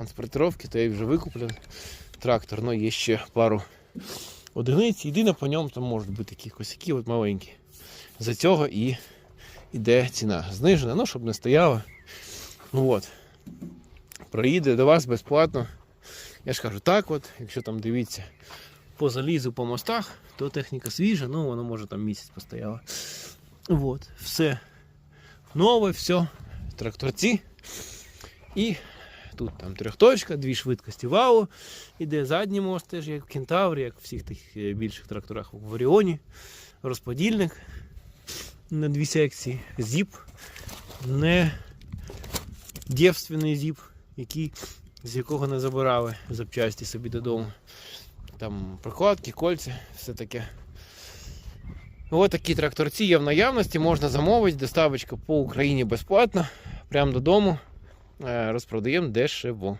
транспортировки, то я вже викуплен трактор, але є ще пару одиниць. Єдине по ньому там можуть бути такі косяки, от маленькі. За цього і йде ціна знижена, ну щоб не стояла. Ну от. Проїде до вас безплатно. Я ж кажу, так от, якщо там дивіться по залізу по мостах, то техніка свіжа, ну воно може там місяць постояло. От, все нове, все, тракторці. І тут там трьохточка, дві швидкості вау. Іде задній мост, теж як в Кентаврі, як в всіх тих е, більших тракторах в Оріоні. Розподільник на дві секції, зіп, не дівственний зіп, який, з якого не забирали запчасті собі додому. Там прокладки, кольця, все таке. Ось такі тракторці є в наявності, можна замовити, доставочка по Україні безплатно, прямо додому. Е, Розпродаємо дешево.